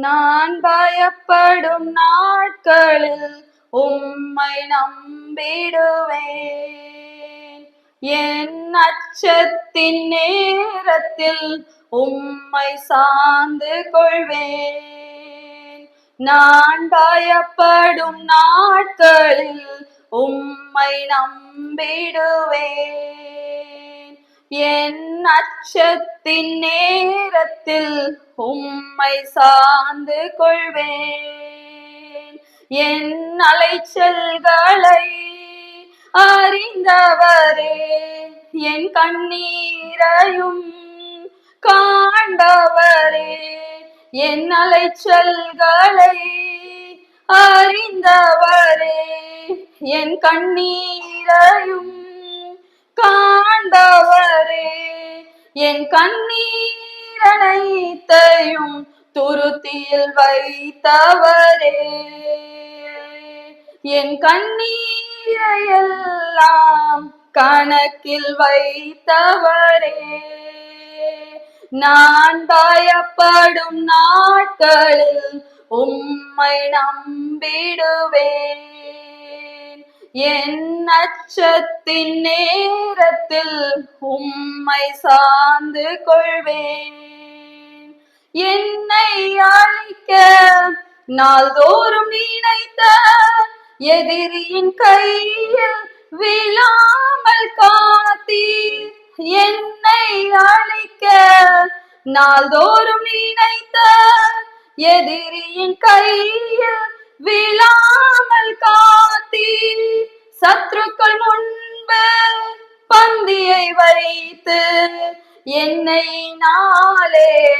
நான் பயப்படும் நாட்களில் உம்மை நம்பிடுவேன். என் அச்சத்தின் நேரத்தில் உம்மை சார்ந்து கொள்வேன். நான் பயப்படும் நாட்களில் உம்மை நம்பிடுவேன். என் அச்சத்தின் நேரத்தில் உம்மை சார்ந்து கொள்வேன். என் அலைச்சல்களை அறிந்தவரே என் கண்ணீரையும் காண்டவரே என் அலைச்சல்களை அறிந்தவரே என் கண்ணீரையும் காண்டவரே என் கண்ணீரனைத்தையும் துருத்தியில் வைத்தவரே. என் கண்ணீரையெல்லாம் கணக்கில் வைத்தவரே. நான் பயப்படும் நாட்களில் உம்மை நம்பிடுவேன். என் அச்சத்தின் நேரத்தில் உம்மை சார்ந்து கொள்வேன். என்னை அழிக்க நாள்தோறும் நினைத்த எதிரியின் கையில் விழாமல் காத்தீர். என்னை அழிக்க நாள்தோறும் நினைத்த எதிரியின் கையில் விழாமல் காத்தி சத்ருக்கள் முன்பு பந்தியை வைத்து என்னை நாளே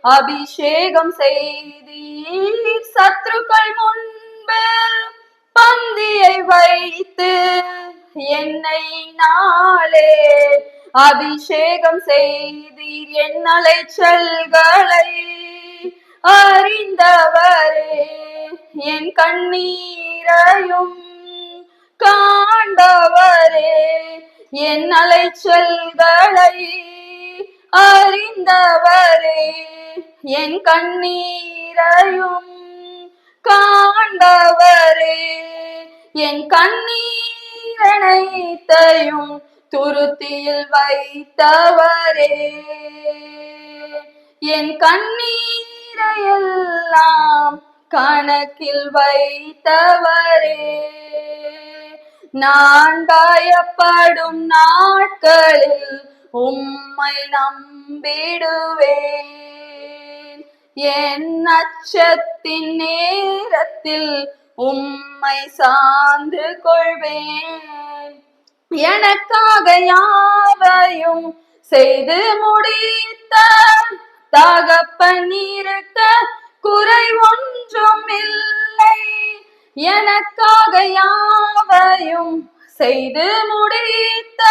அபிஷேகம் செய்தீர். சத்ருக்கள் முன்பு பந்தியை வைத்து என்னை நாளே அபிஷேகம் செய்தீர். என் அலைச்சல்களை அறிந்தவரே. என் கண்ணீரையும் காண்டவரே என் அலைச்சல்களை அறிந்தவரே என் கண்ணீரையும் காண்டவரே என் கண்ணீரனைத்தையும் துருத்தியில் வைத்தவரே என் கண்ணீரையெல்லாம் கணக்கில் வைத்தவரே. நான் பயப்படும் நாட்களில் உம்மை நம்பிடுவேன். என் அச்சத்தின் நேரத்தில் உம்மை சார்ந்து கொள்வேன். எனக்காக யாவையும் செய்து முடித்த தகப்பன் இருக்க குறைவும் எனக்காக யாவையும் செய்து முடித்த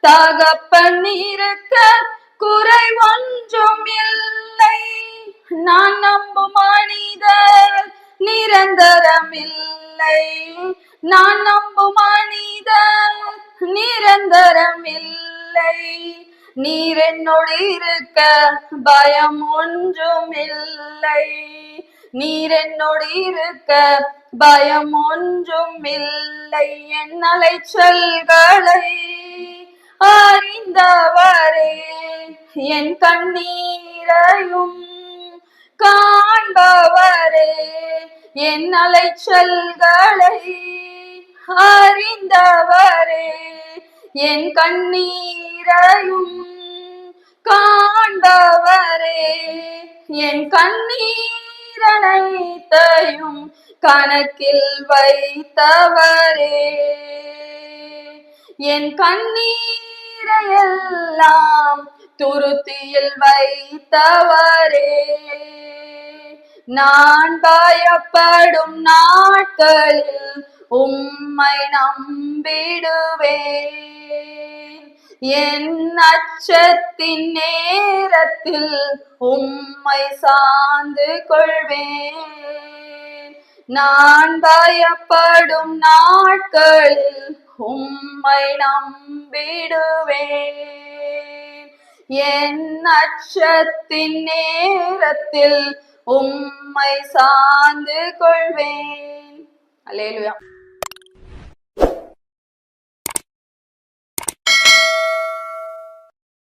தகப்பன் இருக்க குறை ஒன்றும் இல்லை. நான் நம்பும் மனிதர் நிரந்தரம் இல்லை. நான் நம்பும் மனிதர் நிரந்தரம் இல்லை. நீர் என்னோடு இருக்க பயம் ஒன்றும் இல்லை. நீர் என்னோடு இருக்க பயம் ஒன்றும் இல்லை என் அலைச்சல்களை அறிந்தவரே. என் கண்ணீரையும் காண்பவரே. என் அலைச்சல்களை அறிந்தவரே. என் கண்ணீரையும் காண்பவரே. என் கண்ணீர் அனைத்தையும் கணக்கில் வைத்தவரே. என் கண்ணீரையெல்லாம் துருத்தியில் வைத்தவரே. நான் பயப்படும் நாட்களில் உம்மை நம்பிடுவேன். என் அச்சத்தின் நேரத்தில் உம்மை சார்ந்து கொள்வேன். நான் பயப்படும் நாட்களில் உம்மை நம்பிடுவேன். என் அச்சத்தின் நேரத்தில் உம்மை சார்ந்து கொள்வேன். அலேலுயா